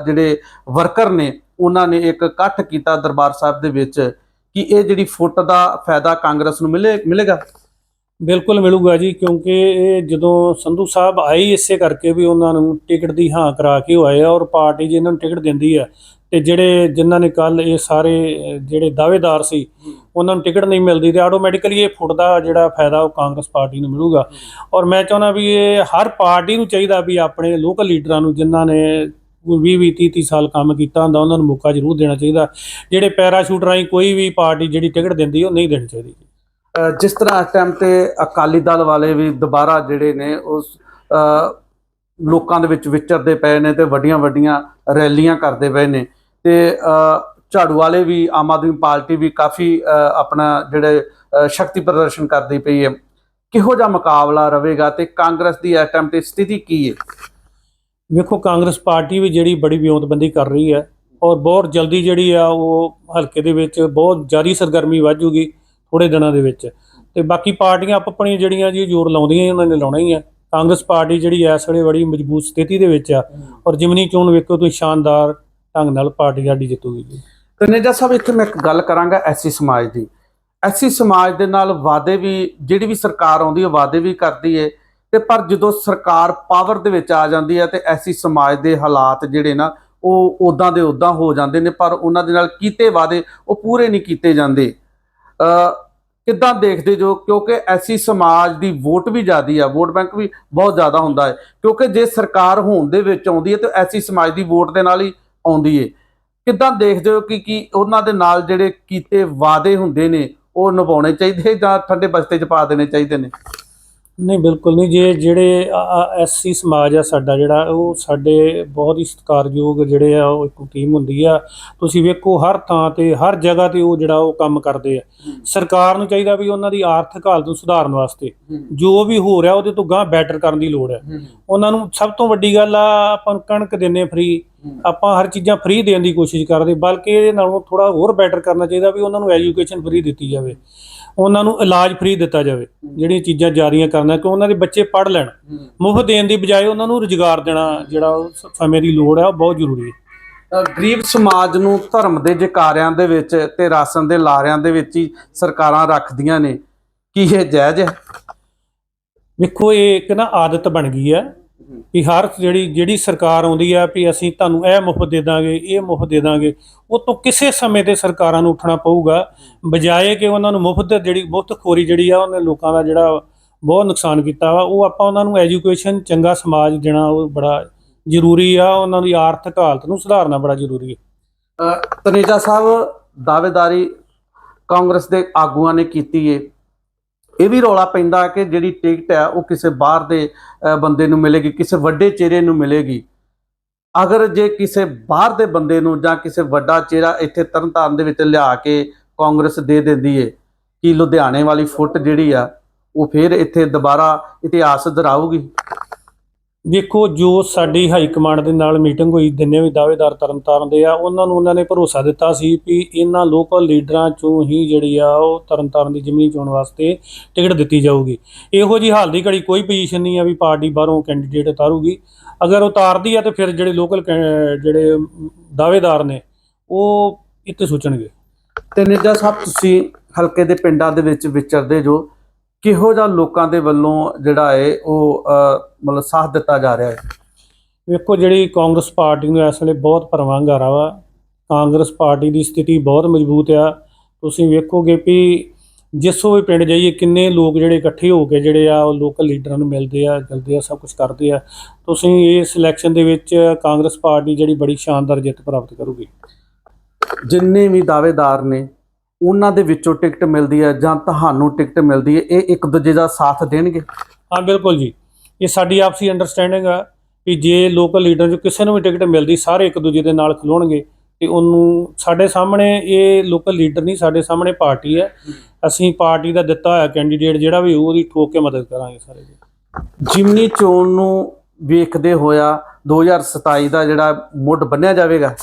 ਜਿਹੜੇ ਵਰਕਰ ਨੇ, ਉਹਨਾਂ ਨੇ ਇੱਕ ਇਕੱਠ ਕੀਤਾ ਦਰਬਾਰ ਸਾਹਿਬ ਦੇ ਵਿੱਚ ਕਿ ਇਹ ਜਿਹੜੀ ਫੁੱਟ ਦਾ ਫਾਇਦਾ ਕਾਂਗਰਸ ਨੂੰ ਮਿਲੇ, ਮਿਲੇਗਾ? ਬਿਲਕੁਲ ਮਿਲੂਗਾ ਜੀ, ਕਿਉਂਕਿ ਇਹ ਜਦੋਂ ਸੰਧੂ ਸਾਹਿਬ ਆਏ ਇਸੇ ਕਰਕੇ ਵੀ ਉਹਨਾਂ ਨੂੰ ਟਿਕਟ ਦੀ ਹਾਂ ਕਰਾ ਕੇ ਉਹ ਆਏ ਆ ਔਰ ਪਾਰਟੀ ਜੀ ਇਹਨਾਂ ਨੂੰ ਟਿਕਟ ਦਿੰਦੀ ਆ। ਤੇ ਜਿਹੜੇ ਜਿਨ੍ਹਾਂ ਨੇ ਕੱਲ ਇਹ ਸਾਰੇ ਜਿਹੜੇ ਦਾਅਵੇਦਾਰ ਸੀ, ਉਹਨਾਂ ਨੂੰ ਟਿਕਟ ਨਹੀਂ ਮਿਲਦੀ ਤੇ ਆਟੋਮੈਟਿਕਲੀ ਇਹ ਫੁੱਟ ਦਾ ਜਿਹੜਾ ਫਾਇਦਾ ਉਹ ਕਾਂਗਰਸ ਪਾਰਟੀ ਨੂੰ ਮਿਲੂਗਾ। ਔਰ ਮੈਂ ਚਾਹੁੰਦਾ ਵੀ ਇਹ ਹਰ ਪਾਰਟੀ ਨੂੰ ਚਾਹੀਦਾ ਵੀ ਆਪਣੇ ਲੋਕਲ ਲੀਡਰਾਂ ਨੂੰ ਜਿਨ੍ਹਾਂ ਨੇ 20 20 30 30 ਸਾਲ ਕੰਮ ਕੀਤਾ ਹੁੰਦਾ, ਉਹਨਾਂ ਨੂੰ ਮੌਕਾ ਜ਼ਰੂਰ ਦੇਣਾ ਚਾਹੀਦਾ। ਜਿਹੜੇ ਪੈਰਾਸ਼ੂਟ ਰਾਹੀਂ ਕੋਈ ਵੀ ਪਾਰਟੀ ਜਿਹੜੀ ਟਿਕਟ ਦਿੰਦੀ, ਉਹ ਨਹੀਂ ਦੇਣੀ ਚਾਹੀਦੀ। ਜਿਸ ਤਰ੍ਹਾਂ ਇਸ ਟਾਈਮ ਤੇ ਅਕਾਲੀ ਦਲ ਵਾਲੇ ਵੀ ਦੁਬਾਰਾ ਜਿਹੜੇ ਨੇ, ਉਸ ਲੋਕਾਂ ਦੇ ਵਿੱਚ ਵਿਚਰਦੇ ਪਏ ਨੇ ਤੇ ਵੱਡੀਆਂ ਵੱਡੀਆਂ ਰੈਲੀਆਂ ਕਰਦੇ ਪਏ ਨੇ ਤੇ ਝਾੜੂ ਵਾਲੇ ਵੀ, ਆਮ ਆਦਮੀ ਪਾਰਟੀ ਵੀ ਕਾਫੀ ਆਪਣਾ ਜਿਹੜੇ ਸ਼ਕਤੀ ਪ੍ਰਦਰਸ਼ਨ ਕਰਦੀ ਪਈ ਹੈ ਕਿਹੋ ਜਿਹਾ ਮੁਕਾਬਲਾ ਰਹੇਗਾ ਤੇ ਕਾਂਗਰਸ ਦੀ ਇਸ ਟਾਈਮ ਤੇ ਸਥਿਤੀ ਕੀ ਹੈ? ਵੇਖੋ, ਕਾਂਗਰਸ ਪਾਰਟੀ ਵੀ ਜਿਹੜੀ ਬੜੀ ਵਿਉਂਤਬੰਦੀ ਕਰ ਰਹੀ ਹੈ ਔਰ ਬਹੁਤ ਜਲਦੀ ਜਿਹੜੀ ਆ ਉਹ ਹਲਕੇ ਦੇ ਵਿੱਚ ਬਹੁਤ ਜ਼ਿਆਦਾ ਸਰਗਰਮੀ ਵਾਜੂਗੀ ਥੋੜੇ ਦਿਨਾਂ ਦੇ ਵਿੱਚ। ਤੇ ਬਾਕੀ ਪਾਰਟੀਆਂ ਆਪ ਆਪਣੀਆਂ ਜਿਹੜੀਆਂ ਜੀ ਜ਼ੋਰ ਲਾਉਂਦੀਆਂ ਉਹਨਾਂ ਨੇ ਲਾਉਣਾ ਹੀ ਆ। ਕਾਂਗਰਸ ਪਾਰਟੀ ਜਿਹੜੀ ਇਸ ਵੇਲੇ ਬੜੀ ਮਜ਼ਬੂਤ ਸਥਿਤੀ ਦੇ ਵਿੱਚ ਆ ਔਰ ਜਿਮਨੀ ਚੋਣ ਵੇਖੋ ਤੁਸੀਂ ਸ਼ਾਨਦਾਰ ਢੰਗ ਨਾਲ ਪਾਰਟੀ ਸਾਡੀ ਜਿੱਤੂਗੀ ਜੀ। ਕਨੇਜਾ ਸਾਹਿਬ ਇੱਥੇ ਮੈਂ ਇੱਕ ਗੱਲ ਕਰਾਂਗਾ ਐਸੀ ਸਮਾਜ ਦੀ। ਐਸੀ ਸਮਾਜ ਦੇ ਨਾਲ ਵਾਅਦੇ ਵੀ, ਜਿਹੜੀ ਵੀ ਸਰਕਾਰ ਆਉਂਦੀ ਹੈ ਵਾਅਦੇ ਵੀ ਕਰਦੀ ਹੈ ਤੇ ਪਰ ਜਦੋਂ ਸਰਕਾਰ ਪਾਵਰ ਦੇ ਵਿੱਚ ਆ ਜਾਂਦੀ ਹੈ ਤੇ ਐਸੀ ਸਮਾਜ ਦੇ ਹਾਲਾਤ ਜਿਹੜੇ ਨਾ, ਉਹ ਉਦਾਂ ਦੇ ਉਦਾਂ ਹੋ ਜਾਂਦੇ ਨੇ, ਪਰ ਉਹਨਾਂ ਦੇ ਨਾਲ ਕੀਤੇ ਵਾਅਦੇ, ਉਹ ਪੂਰੇ ਨਹੀਂ ਕੀਤੇ ਜਾਂਦੇ। ਕਿੱਦਾਂ ਦੇਖਦੇ ਜੋ, ਕਿਉਂਕਿ ਐਸੀ ਸਮਾਜ ਦੀ ਵੋਟ ਵੀ ਜ਼ਿਆਦੀ ਆ, ਵੋਟ ਬੈਂਕ ਵੀ ਬਹੁਤ ਜ਼ਿਆਦਾ ਹੁੰਦਾ ਹੈ ਕਿਉਂਕਿ ਜੇ ਸਰਕਾਰ ਹੋਣ ਦੇ ਵਿੱਚ ਆਉਂਦੀ ਹੈ ਤਾਂ ਐਸੀ ਸਮਾਜ ਦੀ ਵੋਟ ਦੇ ਨਾਲ ਹੀ ਆਉਂਦੀ ਹੈ ਕਿੱਦਾਂ ਦੇਖਦੇ ਹੋ ਕਿ ਕੀ ਉਹਨਾਂ ਦੇ ਨਾਲ ਜਿਹੜੇ ਕੀਤੇ ਵਾਅਦੇ ਹੁੰਦੇ ਨੇ, ਉਹ ਨਿਭਾਉਣੇ ਚਾਹੀਦੇ ਜਾਂ ਠੰਡੇ ਬਸਤੇ 'ਚ ਪਾ ਦੇਣੇ ਚਾਹੀਦੇ ਨੇ? ਨਹੀਂ ਬਿਲਕੁਲ ਨਹੀਂ। ਜੇ ਜਿਹੜੇ ਐਸਸੀ ਸਮਾਜ ਆ ਸਾਡਾ ਜਿਹੜਾ ਉਹ ਸਾਡੇ ਬਹੁਤ ਹੀ ਸਤਿਕਾਰਯੋਗ ਜਿਹੜੇ ਆ ਉਹ ਇੱਕ ਟੀਮ ਹੁੰਦੀ ਆ। ਤੁਸੀਂ ਵੇਖੋ ਹਰ ਥਾਂ ਤੇ ਹਰ ਜਗ੍ਹਾ ਤੇ ਉਹ ਜਿਹੜਾ ਉਹ ਕੰਮ ਕਰਦੇ ਆ। ਸਰਕਾਰ ਨੂੰ ਚਾਹੀਦਾ ਵੀ ਉਹਨਾਂ ਦੀ ਆਰਥਿਕ ਹਾਲਤ ਨੂੰ ਸੁਧਾਰਨ ਵਾਸਤੇ। ਜੋ ਵੀ ਹੋ ਰਿਹਾ ਉਹਦੇ ਤੋਂ ਗਾਂ ਬੈਟਰ ਕਰਨ ਦੀ ਲੋੜ ਹੈ। ਉਹਨਾਂ ਨੂੰ ਸਭ ਤੋਂ ਵੱਡੀ ਗੱਲ ਆ ਆਪਾਂ ਕਣਕ ਦਿੰਨੇ ਫ੍ਰੀ ਆਪਾਂ ਹਰ ਚੀਜ਼ਾਂ ਫ੍ਰੀ ਦੇਣ ਦੀ ਕੋਸ਼ਿਸ਼ ਕਰਦੇ ਬਲਕਿ ਇਹਦੇ ਨਾਲੋਂ ਥੋੜਾ ਹੋਰ ਬੈਟਰ ਕਰਨਾ ਚਾਹੀਦਾ ਵੀ ਉਹਨਾਂ ਨੂੰ ਐਜੂਕੇਸ਼ਨ ਫ੍ਰੀ ਦਿੱਤੀ ਜਾਵੇ। ਉਹਨਾਂ ਨੂੰ ਇਲਾਜ ਫ੍ਰੀ ਦਿੱਤਾ ਜਾਵੇ ਜਿਹੜੀਆਂ ਚੀਜ਼ਾਂ ਜਾਰੀਆਂ ਕਰਨਾ ਕਿ ਉਹਨਾਂ ਦੇ ਬੱਚੇ ਪੜ੍ਹ ਲੈਣ। ਮੁਫਤ ਦੇਣ ਦੀ ਬਜਾਏ ਉਹਨਾਂ ਨੂੰ ਰੁਜ਼ਗਾਰ ਦੇਣਾ ਜਿਹੜਾ ਉਹ ਸਮੇਂ ਦੀ ਲੋੜ ਹੈ ਉਹ ਬਹੁਤ ਜ਼ਰੂਰੀ ਹੈ। ਗਰੀਬ ਸਮਾਜ ਨੂੰ ਧਰਮ ਦੇ ਜਕਾਰਿਆਂ ਦੇ ਵਿੱਚ ਤੇ ਰਾਸ਼ਨ ਦੇ ਲਾਰਿਆਂ ਦੇ ਵਿੱਚ ਹੀ ਸਰਕਾਰਾਂ ਰੱਖਦੀਆਂ ਨੇ। ਕੀ ਇਹ ਜਾਇਜ਼ ਹੈ? ਵੇਖੋ ਇਹ ਇੱਕ ਨਾ ਆਦਤ ਬਣ ਗਈ ਹੈ। ਵੀ ਹਰ ਜਿਹੜੀ ਜਿਹੜੀ ਸਰਕਾਰ ਆਉਂਦੀ ਆ ਵੀ ਅਸੀਂ ਤੁਹਾਨੂੰ ਇਹ ਮੁਫਤ ਦੇ ਦਾਂਗੇ, ਇਹ ਮੁਫਤ ਦੇ ਦਾਂਗੇ, ਉਹ ਤੋਂ ਕਿਸੇ ਸਮੇਂ ਤੇ ਸਰਕਾਰਾਂ ਨੂੰ ਉੱਠਣਾ ਪਊਗਾ, ਬਜਾਏ ਕਿ ਉਹਨਾਂ ਨੂੰ ਮੁਫਤ ਜਿਹੜੀ, ਮੁਫਤਖੋਰੀ ਜਿਹੜੀ ਆ ਉਹਨੇ ਲੋਕਾਂ ਦਾ ਜਿਹੜਾ ਬਹੁਤ ਨੁਕਸਾਨ ਕੀਤਾ ਵਾ, ਉਹ ਆਪਾਂ ਉਹਨਾਂ ਨੂੰ ਐਜੂਕੇਸ਼ਨ ਚੰਗਾ ਸਮਾਜ ਦੇਣਾ ਉਹ ਬੜਾ ਜ਼ਰੂਰੀ ਆ, ਉਹਨਾਂ ਦੀ ਆਰਥਿਕ ਹਾਲਤ ਨੂੰ ਸੁਧਾਰਨਾ ਬੜਾ ਜ਼ਰੂਰੀ ਹੈ ਤਨੇਜਾ ਸਾਹਿਬ, ਦਾਅਵੇਦਾਰੀ ਕਾਂਗਰਸ ਦੇ ਆਗੂਆਂ ਨੇ ਕੀਤੀ ਏ। ਇਹ ਵੀ ਰੌਲਾ ਪੈਂਦਾ ਕਿ ਜਿਹੜੀ ਟਿਕਟ ਹੈ ਉਹ ਕਿਸੇ ਬਾਹਰ ਦੇ ਬੰਦੇ ਨੂੰ ਮਿਲੇਗੀ, ਕਿਸੇ ਵੱਡੇ ਚਿਹਰੇ ਨੂੰ ਮਿਲੇਗੀ। ਅਗਰ ਜੇ ਕਿਸੇ ਬਾਹਰ ਦੇ ਬੰਦੇ ਨੂੰ ਜਾਂ ਕਿਸੇ ਵੱਡਾ ਚਿਹਰਾ ਇੱਥੇ ਤਰਨਤਾਰਨ ਦੇ ਵਿੱਚ ਲਿਆ ਕੇ ਕਾਂਗਰਸ ਦੇ ਦਿੰਦੀ ਏ, ਕਿ ਲੁਧਿਆਣੇ ਵਾਲੀ ਫੁੱਟ ਜਿਹੜੀ ਆ, ਉਹ ਫਿਰ ਇੱਥੇ ਦੁਬਾਰਾ ਇਤਿਹਾਸ ਦੁਹਰਾਊਗੀ? ਦੇਖੋ ਜੋ ਸਾਡੀ ਹਾਈ ਕਮਾਂਡ ਦੇ ਨਾਲ ਮੀਟਿੰਗ ਹੋਈ, ਜਿੰਨੇ ਵੀ ਦਾਅਵੇਦਾਰ ਤਰਨਤਾਰਨ ਦੇ ਆ, ਉਹਨਾਂ ਨੂੰ ਉਹਨਾਂ ਨੇ ਭਰੋਸਾ ਦਿੱਤਾ ਸੀ ਵੀ ਇਹਨਾਂ ਲੋਕਲ ਲੀਡਰਾਂ ਚੋਂ ਹੀ ਜਿਹੜੀ ਆ, ਉਹ ਤਰਨਤਾਰਨ ਦੀ ਜ਼ਮੀਨ ਚੋਣ ਵਾਸਤੇ ਟਿਕਟ ਦਿੱਤੀ ਜਾਊਗੀ। ਇਹੋ ਜੀ ਹਾਲ ਦੀ ਘੜੀ ਕੋਈ ਪੋਜੀਸ਼ਨ ਨਹੀਂ ਆ ਵੀ ਪਾਰਟੀ ਬਾਹਰੋਂ ਕੈਂਡੀਡੇਟ ਉਤਾਰੂਗੀ। ਅਗਰ ਉਤਾਰਦੀ ਆ ਤੇ ਫਿਰ ਜਿਹੜੇ ਲੋਕਲ ਜਿਹੜੇ ਦਾਅਵੇਦਾਰ ਨੇ, ਉਹ ਇੱਥੇ ਸੋਚਣਗੇ। ਤੇ ਨਿੱਜਾ ਸਾਹਿਬ, ਤੁਸੀਂ ਹਲਕੇ ਦੇ ਪਿੰਡਾਂ ਦੇ ਵਿੱਚ ਵਿਚਰਦੇ ਜੋ ਕਿਹੋ ਜਿਹਾ ਲੋਕਾਂ ਦੇ ਵੱਲੋਂ ਜਿਹੜਾ ਹੈ ਉਹ ਮਤਲਬ ਸਾਥ ਦਿੱਤਾ ਜਾ ਰਿਹਾ ਹੈ ਵੇਖੋ ਜਿਹੜੀ ਕਾਂਗਰਸ ਪਾਰਟੀ ਨੂੰ ਇਸ ਵੇਲੇ ਬਹੁਤ ਪਰਵਾਹੰਗਾਰਾ ਵਾ। ਕਾਂਗਰਸ ਪਾਰਟੀ ਦੀ ਸਥਿਤੀ ਬਹੁਤ ਮਜ਼ਬੂਤ ਆ। ਤੁਸੀਂ ਵੇਖੋਗੇ ਵੀ ਜਿਸੋ ਵੀ ਪਿੰਡ ਜਾਈਏ ਕਿੰਨੇ ਲੋਕ ਜਿਹੜੇ ਇਕੱਠੇ ਹੋ ਕੇ ਜਿਹੜੇ ਆ ਉਹ ਲੋਕਲ ਲੀਡਰਾਂ ਨੂੰ ਮਿਲਦੇ ਆ ਜਲਦੇ ਆ ਸਭ ਕੁਝ ਕਰਦੇ ਆ। ਤੁਸੀਂ ਇਸ ਇਲੈਕਸ਼ਨ ਦੇ ਵਿੱਚ ਕਾਂਗਰਸ ਪਾਰਟੀ ਜਿਹੜੀ ਬੜੀ ਸ਼ਾਨਦਾਰ ਜਿੱਤ ਪ੍ਰਾਪਤ ਕਰੂਗੀ। ਜਿੰਨੇ ਵੀ ਦਾਅਵੇਦਾਰ ਨੇ ਉਹਨਾਂ ਦੇ ਵਿੱਚੋਂ ਟਿਕਟ ਮਿਲਦੀ ਹੈ ਜਾਂ ਤੁਹਾਨੂੰ ਟਿਕਟ ਮਿਲਦੀ ਹੈ ਇਹ ਇੱਕ ਦੂਜੇ ਦਾ ਸਾਥ ਦੇਣਗੇ? ਹਾਂ ਬਿਲਕੁਲ ਜੀ। ਇਹ ਸਾਡੀ ਆਪਸੀ ਅੰਡਰਸਟੈਂਡਿੰਗ ਆ ਕਿ ਜੇ ਲੋਕਲ ਲੀਡਰ ਜੋ ਕਿਸੇ ਨੂੰ ਵੀ ਟਿਕਟ ਮਿਲਦੀ ਸਾਰੇ ਇੱਕ ਦੂਜੇ ਦੇ ਨਾਲ ਖਲੋਣਗੇ ਤੇ ਉਹਨੂੰ ਸਾਡੇ ਸਾਹਮਣੇ ਇਹ ਲੋਕਲ ਲੀਡਰ ਨਹੀਂ ਸਾਡੇ ਸਾਹਮਣੇ ਪਾਰਟੀ ਹੈ। ਅਸੀਂ ਪਾਰਟੀ ਦਾ ਦਿੱਤਾ ਹੋਇਆ ਕੈਂਡੀਡੇਟ ਜਿਹੜਾ ਵੀ ਉਹਦੀ ਠੋਕ ਕੇ ਮਦਦ ਕਰਾਂਗੇ ਸਾਰੇ ਜੀ। ਜਿਮਨੀ ਚੋਣ ਨੂੰ ਵੇਖਦੇ ਹੋਇਆ 2027 ਦਾ ਜਿਹੜਾ ਮੁੱਢ ਬੰਨਿਆ ਜਾਵੇਗਾ?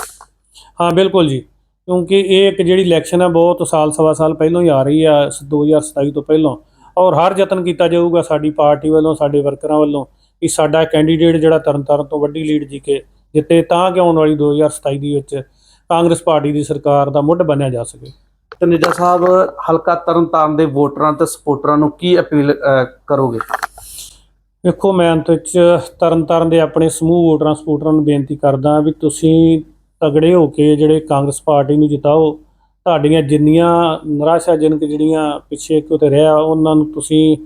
ਹਾਂ ਬਿਲਕੁਲ ਜੀ। ਕਿਉਂਕਿ ਇਹ ਇੱਕ ਜਿਹੜੀ ਇਲੈਕਸ਼ਨ ਹੈ ਬਹੁਤ ਸਾਲ ਸਵਾ ਸਾਲ ਪਹਿਲਾਂ ਹੀ ਆ ਰਹੀ ਆ 2027 ਤੋਂ ਪਹਿਲਾਂ। ਔਰ ਹਰ ਯਤਨ ਕੀਤਾ ਜਾਊਗਾ ਸਾਡੀ ਪਾਰਟੀ ਵੱਲੋਂ ਸਾਡੇ ਵਰਕਰਾਂ ਵੱਲੋਂ ਕਿ ਸਾਡਾ ਕੈਂਡੀਡੇਟ ਜਿਹੜਾ ਤਰਨਤਾਰਨ ਤੋਂ ਵੱਡੀ ਲੀਡ ਜੀ ਕੇ ਜਿੱਤੇ ਤਾਂ ਕਿ ਆਉਣ ਵਾਲੀ 2027 ਦੀ ਵਿੱਚ ਕਾਂਗਰਸ ਪਾਰਟੀ ਦੀ ਸਰਕਾਰ ਦਾ ਮੁੱਢ ਬਣਿਆ ਜਾ ਸਕੇ। ਤੇ ਨਿਰਜਾ ਸਾਹਿਬ ਹਲਕਾ ਤਰਨਤਾਰਨ ਦੇ ਵੋਟਰਾਂ ਤੇ ਸਪੋਰਟਰਾਂ ਨੂੰ ਕੀ ਅਪੀਲ ਕਰੋਗੇ? ਵੇਖੋ ਮੈਂ ਅੰਤ ਵਿੱਚ ਤਰਨਤਾਰਨ ਦੇ ਆਪਣੇ ਸਮੂਹ ਵੋਟਰਾਂ ਸਪੋਰਟਰਾਂ ਨੂੰ ਬੇਨਤੀ ਕਰਦਾ ਵੀ ਤੁਸੀਂ ਤਗੜੇ ਹੋ ਕੇ ਜਿਹੜੇ ਕਾਂਗਰਸ ਪਾਰਟੀ ਨੂੰ ਜਿਤਾਓ ਤੁਹਾਡੀਆਂ ਜਿੰਨੀਆਂ ਨਿਰਾਸ਼ਾਜਨਕ ਜਿਹੜੀਆਂ ਪਿੱਛੇ ਕਿਉਂ ਤੇ ਰਿਹਾ ਉਹਨਾਂ ਨੂੰ ਤੁਸੀਂ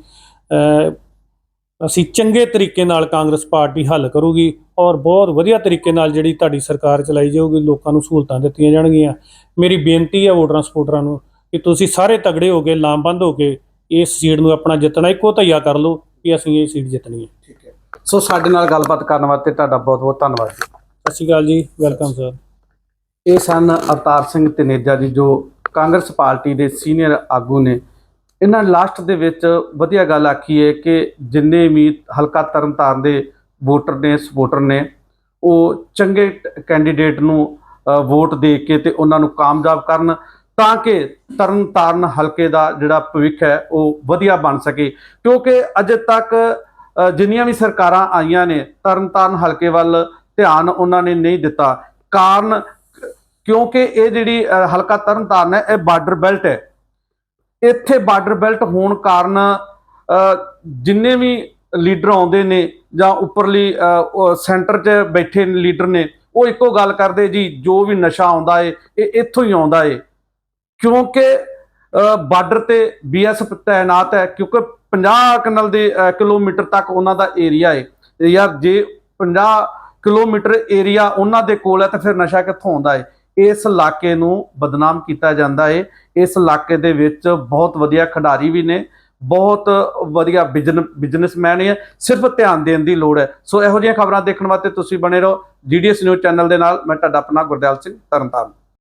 ਅਸੀਂ ਚੰਗੇ ਤਰੀਕੇ ਨਾਲ ਕਾਂਗਰਸ ਪਾਰਟੀ ਹੱਲ ਕਰੂਗੀ ਔਰ ਬਹੁਤ ਵਧੀਆ ਤਰੀਕੇ ਨਾਲ ਜਿਹੜੀ ਤੁਹਾਡੀ ਸਰਕਾਰ ਚਲਾਈ ਜਾਊਗੀ ਲੋਕਾਂ ਨੂੰ ਸਹੂਲਤਾਂ ਦਿੱਤੀਆਂ ਜਾਣਗੀਆਂ। ਮੇਰੀ ਬੇਨਤੀ ਹੈ ਵੋਟਰਾਂ ਸਪੋਰਟਰਾਂ ਨੂੰ ਕਿ ਤੁਸੀਂ ਸਾਰੇ ਤਗੜੇ ਹੋ ਕੇ ਲਾਮਬੰਦ ਹੋ ਕੇ ਇਸ ਸੀਟ ਨੂੰ ਆਪਣਾ ਜਿੱਤਣਾ ਇੱਕੋ ਧਈਆ ਕਰ ਲਓ ਕਿ ਅਸੀਂ ਇਹ ਸੀਟ ਜਿੱਤਣੀ ਹੈ। ਠੀਕ ਹੈ। ਸੋ ਸਾਡੇ ਨਾਲ ਗੱਲਬਾਤ ਕਰਨ ਵਾਸਤੇ ਤੁਹਾਡਾ ਬਹੁਤ ਬਹੁਤ ਧੰਨਵਾਦ ਜੀ। ਸਤਿ ਸ਼੍ਰੀ ਅਕਾਲ ਜੀ ਵੈਲਕਮ ਸਰ। ਇਹ ਸਨ ਅਵਤਾਰ ਸਿੰਘ ਤਨੇਜਾ ਜੀ ਜੋ ਕਾਂਗਰਸ ਪਾਰਟੀ ਦੇ ਸੀਨੀਅਰ ਆਗੂ ਨੇ। ਇਹਨਾਂ ਲਾਸਟ ਦੇ ਵਿੱਚ ਵਧੀਆ ਗੱਲ ਆਖੀ ਹੈ ਕਿ ਜਿੰਨੇ ਵੀ ਹਲਕਾ ਤਰਨਤਾਰਨ ਦੇ ਵੋਟਰ ਨੇ ਸਪੋਰਟਰ ਨੇ, ਉਹ ਚੰਗੇ ਕੈਂਡੀਡੇਟ ਨੂੰ ਵੋਟ ਦੇ ਕੇ ਤੇ ਉਹਨਾਂ ਨੂੰ ਕਾਮਯਾਬ ਕਰਨ ਤਾਂ ਕਿ ਤਰਨਤਾਰਨ ਹਲਕੇ ਦਾ ਜਿਹੜਾ ਭਵਿੱਖ ਹੈ ਉਹ ਵਧੀਆ ਬਣ ਸਕੇ। ਕਿਉਂਕਿ ਅਜੇ ਤੱਕ ਜਿੰਨੀਆਂ ਵੀ ਸਰਕਾਰਾਂ ਆਈਆਂ ਨੇ, ਤਰਨਤਾਰਨ ਹਲਕੇ ਵੱਲ ਧਿਆਨ ਉਹਨਾਂ ਨੇ ਨਹੀਂ ਦਿੱਤਾ। ਕਾਰਨ ਕਿਉਂਕਿ ਇਹ ਜਿਹੜੀ ਅ, ਹਲਕਾ ਤਰਨਤਾਰਨ ਹੈ ਇਹ ਬਾਰਡਰ ਬੈਲਟ ਹੈ। ਇੱਥੇ ਬਾਰਡਰ ਬੈਲਟ ਹੋਣ ਕਾਰਨ ਜਿੰਨੇ ਵੀ ਲੀਡਰ ਆਉਂਦੇ ਨੇ ਜਾਂ ਉੱਪਰਲੀ ਸੈਂਟਰ 'ਚ ਬੈਠੇ ਲੀਡਰ ਨੇ ਉਹ ਇੱਕੋ ਗੱਲ ਕਰਦੇ ਜੀ ਜੋ ਵੀ ਨਸ਼ਾ ਆਉਂਦਾ ਏ ਇਹ ਇੱਥੋਂ ਹੀ ਆਉਂਦਾ ਏ। ਕਿਉਂਕਿ ਬਾਰਡਰ ਤੇ ਬੀਐਸਐਫ ਤਾਇਨਾਤ ਹੈ ਕਿਉਂਕਿ 50 ਕਨਲ ਦੇ ਕਿਲੋਮੀਟਰ ਤੱਕ ਉਹਨਾਂ ਦਾ ਏਰੀਆ ਏ। ਤੇ ਯਾਰ ਜੇ 50 ਕਿਲੋਮੀਟਰ ਏਰੀਆ ਉਹਨਾਂ ਦੇ ਕੋਲ ਹੈ ਤਾਂ ਫਿਰ ਨਸ਼ਾ ਕਿੱਥੋਂ ਆਉਂਦਾ ਏ? ਇਸ ਇਲਾਕੇ ਨੂੰ ਬਦਨਾਮ ਕੀਤਾ ਜਾਂਦਾ ਏ। ਇਸ ਇਲਾਕੇ ਦੇ ਵਿੱਚ ਬਹੁਤ ਵਧੀਆ ਖਿਡਾਰੀ ਵੀ ਨੇ, ਬਹੁਤ ਵਧੀਆ ਬਿਜ਼ਨਸਮੈਨ ਹੈ ਸਿਰਫ ਧਿਆਨ ਦੇਣ ਦੀ ਲੋੜ ਹੈ। ਸੋ ਇਹੋ ਜਿਹੀਆਂ ਖਬਰਾਂ ਦੇਖਣ ਵਾਸਤੇ ਤੁਸੀਂ ਬਣੇ ਰਹੋ। ਜੀਡੀਐਸ ਨਿਊਜ਼ ਚੈਨਲ ਦੇ ਨਾਲ ਮੈਂ ਤੁਹਾਡਾ ਆਪਣਾ ਗੁਰਦਿਆਲ ਸਿੰਘ ਤਰਨਤਾਰਨ।